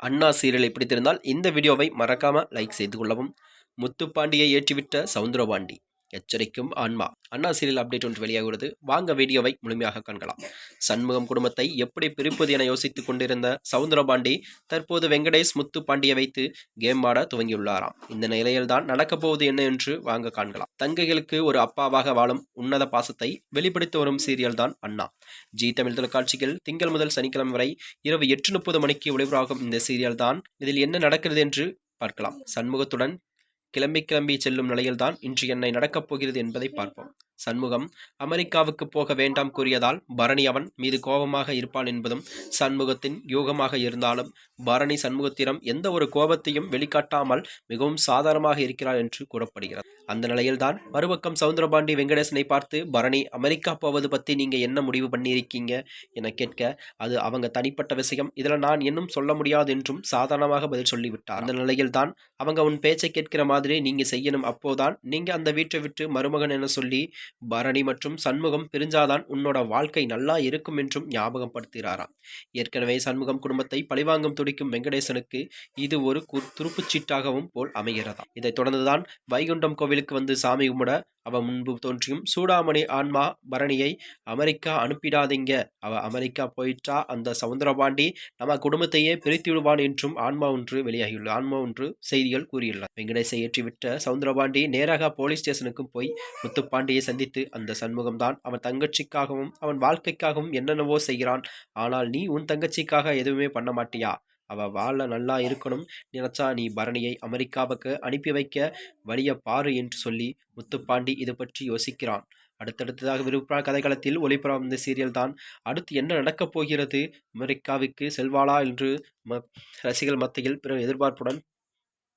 அண்ணா சீரியலை பிடித்திருந்தால் இந்த வீடியோவை மறக்காமல் லைக் செய்து கொள்ளவும். முத்துப்பாண்டியை ஏற்றிவிட்ட சவுந்தரபாண்டி. எச்சரிக்கும் ஆன்மா. அண்ணா சீரியல் அப்டேட் ஒன்று வெளியாகிறது. வாங்க வீடியோவை முழுமையாக காண்கலாம். சண்முகம் குடும்பத்தை எப்படி பிரிப்பது என யோசித்துக் கொண்டிருந்த சவுந்தரபாண்டி தற்போது வெங்கடேஷ் முத்து பாண்டியை வைத்து கேம் ஆட துவங்கியுள்ளாராம். இந்த நிலையில்தான் நடக்கப் போவது என்ன என்று வாங்க காண்கலாம். தங்கைகளுக்கு ஒரு அப்பாவாக வாழும் உன்னத பாசத்தை வெளிப்படுத்தி வரும் சீரியல் தான் அண்ணா. ஜி தமிழ் தொலைக்காட்சியில் திங்கள் முதல் சனிக்கிழமை வரை இரவு எட்டு முப்பது மணிக்கு ஒளிபராகும் இந்த சீரியல் தான் இதில் என்ன நடக்கிறது என்று பார்க்கலாம். சண்முகத்துடன் கிளம்பி கிளம்பி செல்லும் நிலையில்தான் இன்று என்னை நடக்கப் போகிறது என்பதை பார்ப்போம். சண்முகம் அமெரிக்காவுக்கு போக வேண்டாம் கூறியதால் பரணி அவன் மீது கோபமாக இருப்பான் என்பதும் சண்முகத்தின் யூகமாக இருந்தாலும் பரணி சண்முகத்திடம் எந்த ஒரு கோபத்தையும் வெளிக்காட்டாமல் மிகவும் சாதாரணமாக இருக்கிறார் என்று கூறப்படுகிறது. அந்த நிலையில்தான் மறுபக்கம் சவுந்தரபாண்டி வெங்கடேசனை பார்த்து பரணி அமெரிக்கா போவது பற்றி நீங்கள் என்ன முடிவு பண்ணியிருக்கீங்க? என கேட்க அது அவங்க தனிப்பட்ட விஷயம். இதில் நான் இன்னும் சொல்ல முடியாது என்றும் சாதாரணமாக பதில் சொல்லிவிட்டார். அந்த நிலையில்தான் அவங்க உன் பேச்சை கேட்கிற மாதிரி நீங்கள் செய்யணும். அப்போதான் நீங்கள் அந்த வீட்டை விட்டு மருமகன் என சொல்லி பரணி மற்றும் சண்முகம் பிரிஞ்சாதான் உன்னோட வாழ்க்கை நல்லா இருக்கும் என்றும் ஞாபகப்படுத்துகிறாராம். ஏற்கனவே சண்முகம் குடும்பத்தை பழிவாங்கும் துடிக்கும் வெங்கடேசனுக்கு இது ஒரு துருப்புச்சீட்டாகவும் போல் அமைகிறதா இதைத் தொடர்ந்துதான் வைகுண்டம் கோவிலுக்கு வந்து சாமி கும்பிட அவ முன்பு தோன்றியும் சூடாமணி ஆன்மா பரணியை அமெரிக்கா அனுப்பிடாதீங்க. அவ அமெரிக்கா போயிட்டா அந்த சவுந்தரபாண்டி நம்ம குடும்பத்தையே பிரித்து விடுவான் என்றும் ஆன்மா ஒன்று வெளியாகியுள்ள ஆன்மா ஒன்று செய்திகள் கூறியுள்ளார் வெங்கடேசை ஏற்றிவிட்ட சவுந்தரபாண்டி நேராக போலீஸ் ஸ்டேஷனுக்கும் போய் முத்துப்பாண்டியை சந்தித்து அந்த சண்முகம்தான் அவன் தங்கச்சிக்காகவும் அவன் வாழ்க்கைக்காகவும் என்னென்னவோ செய்கிறான். ஆனால் நீ உன் தங்கச்சிக்காக எதுவுமே பண்ண மாட்டியா? அவள் வாழ நல்லா இருக்கணும். நினச்சா நீ பரணியை அமெரிக்காவுக்கு அனுப்பி வைக்க வழிய பாரு என்று சொல்லி முத்துப்பாண்டி இது பற்றி யோசிக்கிறான். அடுத்தடுத்ததாக விருப்ப கதைகளத்தில் ஒளிபரம் இந்த சீரியல் தான். அடுத்து என்ன நடக்கப் போகிறது? அமெரிக்காவுக்கு செல்வாளா என்று ம ரசிகர்கள் மத்தியில் பிற எதிர்பார்ப்புடன்